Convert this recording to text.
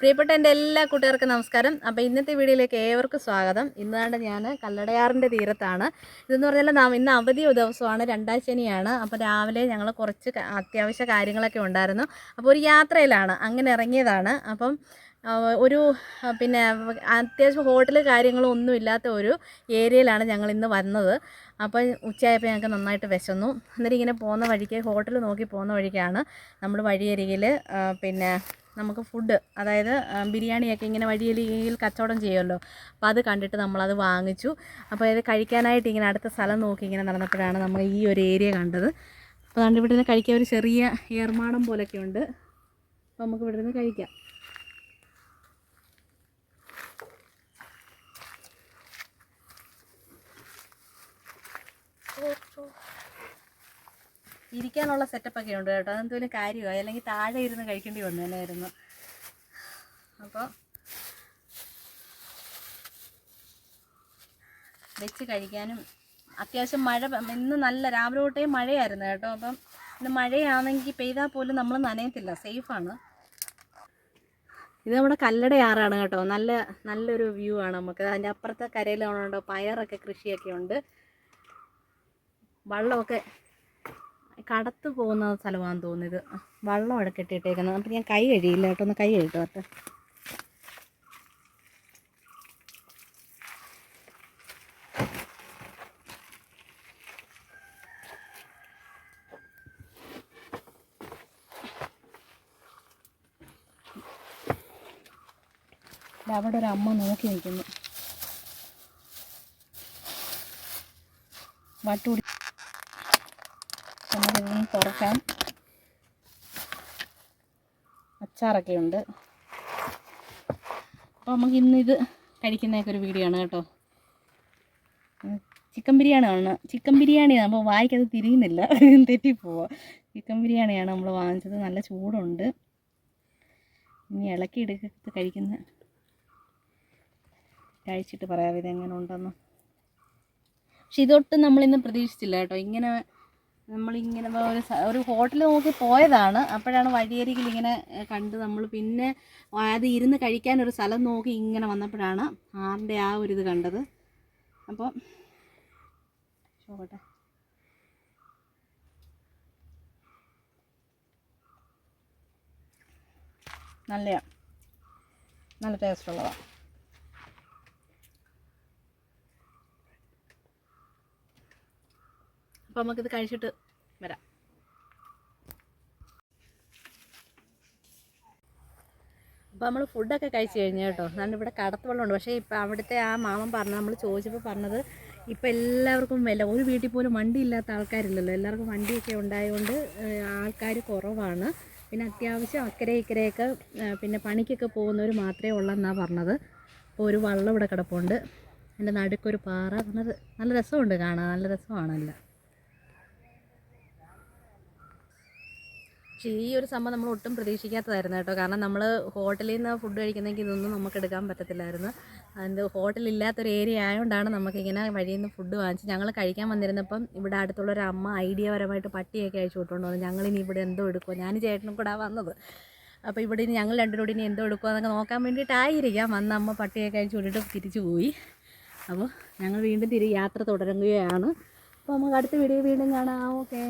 പ്രിയപ്പെട്ട എന്റെ എല്ലാ കൂട്ടുകാർക്കും നമസ്കാരം. അപ്പോൾ ഇന്നത്തെ വീഡിയോയിലേക്ക് ഏവർക്കും സ്വാഗതം. ഇന്നാണ്ട് ഞാൻ കല്ലടയാറിന്റെ തീരത്താണ്. ഇതെന്ന് പറഞ്ഞാൽ നാം ഇന്ന് അവധി ദിവസമാണ് രണ്ടാം ശനിയാണ്. അപ്പോൾ രാവിലെ ഞങ്ങൾ കുറച്ച് അത്യാവശ്യ കാര്യങ്ങളൊക്കെ ഉണ്ടായിരുന്നു. അപ്പോൾ ഒരു യാത്രയിലാണ് അങ്ങനെ ഇറങ്ങിയതാണ്. അപ്പം ഒരു പിന്നെ അത്യാവശ്യം ഹോട്ടൽ കാര്യങ്ങളോ ഒന്നും ഇല്ലാത്ത ഒരു ഏരിയയിലാണ് ഞങ്ങൾ ഇന്ന് വന്നത്. അപ്പോൾ ഉച്ചയായപ്പോൾ ഞങ്ങൾക്ക് നന്നായിട്ട് വിശന്നു. അന്നേരം ഇങ്ങനെ പോകുന്ന വഴിക്ക് ഹോട്ടൽ നോക്കി പോകുന്ന വഴിക്കാണ് നമ്മൾ വഴിയരികിൽ പിന്നെ നമുക്ക് ഫുഡ് അതായത് ബിരിയാണിയൊക്കെ ഇങ്ങനെ വഴിയരികിൽ കച്ചവടം ചെയ്യുമല്ലോ. അപ്പോൾ അത് കണ്ടിട്ട് നമ്മളത് വാങ്ങിച്ചു. അപ്പോൾ ഇത് കഴിക്കാനായിട്ട് ഇങ്ങനെ അടുത്ത സ്ഥലം നോക്കി ഇങ്ങനെ നടന്നപ്പോഴാണ് നമ്മൾ ഈ ഒരു ഏരിയ കണ്ടത്. അപ്പോൾ അതുകൊണ്ട് ഇവിടെ നിന്ന് കഴിക്കാൻ ഒരു ചെറിയ ഏർമാടം പോലൊക്കെ ഉണ്ട് അപ്പോൾ നമുക്ക് ഇവിടെ നിന്ന് കഴിക്കാം. ഇരിക്കാനുള്ള സെറ്റപ്പൊക്കെ ഉണ്ട് കേട്ടോ. അതെന്തെങ്കിലും കാര്യമായി അല്ലെങ്കിൽ താഴെ ഇരുന്ന് കഴിക്കേണ്ടി വന്നേനായിരുന്നു അപ്പോൾ വെച്ച് കഴിക്കാനും അത്യാവശ്യം മഴ ഇന്ന് നല്ല രാവിലെ തൊട്ടേ മഴയായിരുന്നു കേട്ടോ. അപ്പം ഇന്ന് മഴയാണെങ്കിൽ പെയ്താൽ പോലും നമ്മൾ നനയത്തില്ല. സേഫാണ് ഇത് നമ്മുടെ കല്ലടയാറാണ് കേട്ടോ. നല്ല നല്ലൊരു വ്യൂ ആണ് നമുക്ക്. അതിന്റെ അപ്പുറത്തെ കരയിലുണ്ടോ പയറൊക്കെ കൃഷിയൊക്കെ ഉണ്ട്. വള്ളമൊക്കെ കടത്ത് പോകുന്ന സ്ഥലമാണെന്ന് തോന്നിയത് വള്ളം അവിടെ കെട്ടിയിട്ടേക്കുന്നത്. അപ്പം ഞാൻ കൈ കഴിയില്ല കേട്ടോ. ഒന്ന് കൈ കഴിട്ടോ കേട്ടോ അവിടെ ഒരു അമ്മ നോക്കി നിൽക്കുന്നു. വട്ടുകൂടി നമുക്കിതൊന്ന് തുറക്കാൻ അച്ചാറൊക്കെ ഉണ്ട് അപ്പോൾ നമുക്ക് ഇന്ന് ഇത് കഴിക്കുന്നതൊക്കെ ഒരു വീഡിയോ ആണ് കേട്ടോ. ചിക്കൻ ബിരിയാണി ആണ് ചിക്കൻ ബിരിയാണിയാണ്. അപ്പോൾ വായിക്കത് തിരിയുന്നില്ല. തെറ്റിപ്പോവാ. ചിക്കൻ ബിരിയാണിയാണ് നമ്മൾ വാങ്ങിച്ചത്. നല്ല ചൂടുണ്ട്. ഇനി ഇളക്കി എടുത്ത് കഴിക്കുന്ന കഴിച്ചിട്ട് പറയാം എങ്ങനെ ഉണ്ടെന്ന്. പക്ഷെ ഇതൊട്ടും നമ്മളിന്ന് പ്രതീക്ഷിച്ചില്ല കേട്ടോ. ഇങ്ങനെ നമ്മളിങ്ങനെ ഒരു ഒരു ഹോട്ടൽ നോക്കി പോയതാണ്. അപ്പോഴാണ് വഴിയരികിൽ ഇങ്ങനെ കണ്ട് നമ്മൾ പിന്നെ അത് ഇരുന്ന് കഴിക്കാൻ ഒരു സ്ഥലം നോക്കി ഇങ്ങനെ വന്നപ്പോഴാണ് ആറിന്റെ ആ ഒരു ഇത് കണ്ടത്. അപ്പോൾ നോക്കട്ടെ നല്ലയാണ് നല്ല ടേസ്റ്റ് അപ്പോൾ നമുക്കിത് കഴിച്ചിട്ട് വരാം. അപ്പോൾ നമ്മൾ ഫുഡൊക്കെ കഴിച്ച് കഴിഞ്ഞു കേട്ടോ. നല്ല ഇവിടെ കടത്ത് വെള്ളമുണ്ട് പക്ഷേ ഇപ്പം അവിടുത്തെ ആ മാമൻ പറഞ്ഞു നമ്മൾ ചോദിച്ചപ്പോൾ പറഞ്ഞത് ഇപ്പം എല്ലാവർക്കും വില. ഒരു വീട്ടിൽ പോലും വണ്ടി ഇല്ലാത്ത ആൾക്കാരില്ലല്ലോ. എല്ലാവർക്കും വണ്ടിയൊക്കെ ഉണ്ടായതുകൊണ്ട് ആൾക്കാർ കുറവാണ്. പിന്നെ അത്യാവശ്യം അക്കരെ ഇക്കരെയൊക്കെ പിന്നെ പണിക്കൊക്കെ പോകുന്നവർ മാത്രമേ ഉള്ളെന്നാണ് പറഞ്ഞത്. അപ്പോൾ ഒരു വള്ളം ഇവിടെ കിടപ്പുണ്ട്. എന്റെ നടുക്കൊരു പാറ. പറഞ്ഞത് നല്ല രസമുണ്ട് കാണാൻ. നല്ല രസമാണല്ലോ. പക്ഷേ ഈ ഒരു സംഭവം നമ്മൾ ഒട്ടും പ്രതീക്ഷിക്കാത്തതായിരുന്നു കേട്ടോ. കാരണം നമ്മൾ ഹോട്ടലിൽ നിന്ന് ഫുഡ് കഴിക്കുന്നെങ്കിൽ ഇതൊന്നും നമുക്ക് എടുക്കാൻ പറ്റത്തില്ലായിരുന്നു. അതിന്റെ ഹോട്ടലില്ലാത്തൊരു ഏരിയ ആയതുകൊണ്ടാണ് നമുക്കിങ്ങനെ വഴിയിൽ നിന്ന് ഫുഡ് വാങ്ങിച്ച് ഞങ്ങൾ കഴിക്കാൻ വന്നിരുന്നപ്പം ഇവിടെ അടുത്തുള്ള ഒരു അമ്മ ഐഡിയപരമായിട്ട് പട്ടിയൊക്കെ അയച്ചു വിട്ടുകൊണ്ട് വന്നു. ഞങ്ങളിനി ഇവിടെ എന്തോ എടുക്കുമോ ഞാൻ ചേട്ടനും കൂടെ വന്നത്. അപ്പോൾ ഇവിടെ ഇനി ഞങ്ങൾ രണ്ടുപേരും ഇനി എന്തോ എടുക്കുമോ എന്നൊക്കെ നോക്കാൻ വേണ്ടിയിട്ടായിരിക്കാം വന്ന അമ്മ പട്ടിയൊക്കെ അയച്ചു വിട്ടിട്ട് തിരിച്ചു പോയി. അപ്പോൾ ഞങ്ങൾ വീണ്ടും തിരി യാത്ര തുടരുകയാണ്. അപ്പോൾ നമുക്ക് അടുത്ത വീഡിയോ വീണ്ടും കാണാം. ഓക്കേ